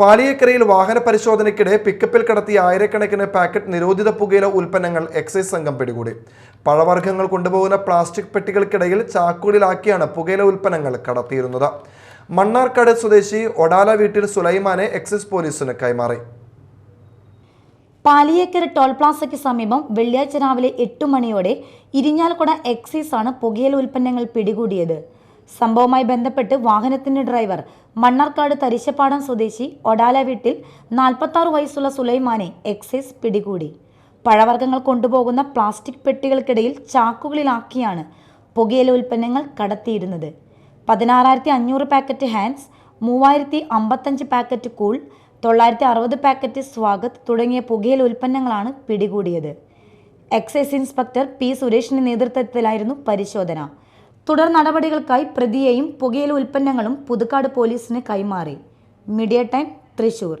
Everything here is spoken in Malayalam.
പാലിയേക്കരയിൽ വാഹന പരിശോധനയ്ക്കിടെ പിക്കപ്പിൽ കടത്തിയ ആയിരക്കണക്കിന് പാക്കറ്റ് നിരോധിത പുകയില ഉൽപ്പന്നങ്ങൾ എക്സൈസ് സംഘം പിടികൂടി. പഴവർഗങ്ങൾ കൊണ്ടുപോകുന്ന പ്ലാസ്റ്റിക് പെട്ടികൾക്കിടയിൽ ചാക്കുകളിലാക്കിയാണ് പുകയില ഉൽപ്പന്നങ്ങൾ കടത്തിയിരുന്നത്. മണ്ണാർക്കാട് സ്വദേശി ഒഡാല വീട്ടിൽ സുലൈമാനെ എക്സൈസ് പോലീസിന് കൈമാറി. പാലിയേക്കര ടോൾ പ്ലാസയ്ക്ക് സമീപം വെള്ളിയാഴ്ച രാവിലെ എട്ട് മണിയോടെ ഇരിഞ്ഞാലക്കുട എക്സൈസ് ആണ് പുകയില ഉൽപ്പന്നങ്ങൾ പിടികൂടിയത്. സംഭവവുമായി ബന്ധപ്പെട്ട് വാഹനത്തിന്റെ ഡ്രൈവർ മണ്ണാർക്കാട് തരിശപ്പാടം സ്വദേശി ഒഡാല വീട്ടിൽ നാൽപ്പത്താറ് വയസ്സുള്ള സുലൈമാനെ എക്സൈസ് പിടികൂടി. പഴവർഗങ്ങൾ കൊണ്ടുപോകുന്ന പ്ലാസ്റ്റിക് പെട്ടികൾക്കിടയിൽ ചാക്കുകളിലാക്കിയാണ് പുകയില ഉൽപ്പന്നങ്ങൾ കടത്തിയിരുന്നത് പതിനാറായിരത്തി അഞ്ഞൂറ് പാക്കറ്റ് ഹാൻഡ്സ് മൂവായിരത്തി അമ്പത്തഞ്ച് പാക്കറ്റ് കൂൾ തൊള്ളായിരത്തി അറുപത് പാക്കറ്റ് സ്വാഗത് തുടങ്ങിയ പുകയില ഉൽപ്പന്നങ്ങളാണ് പിടികൂടിയത്. എക്സൈസ് ഇൻസ്പെക്ടർ പി സുരേഷിന്റെ നേതൃത്വത്തിലായിരുന്നു പരിശോധന. തുടർ നടപടികൾക്കായി പ്രതിയെയും പുകയില ഉൽപ്പന്നങ്ങളും പുതുക്കാട് പോലീസിന് കൈമാറി. Media Time Thrissur.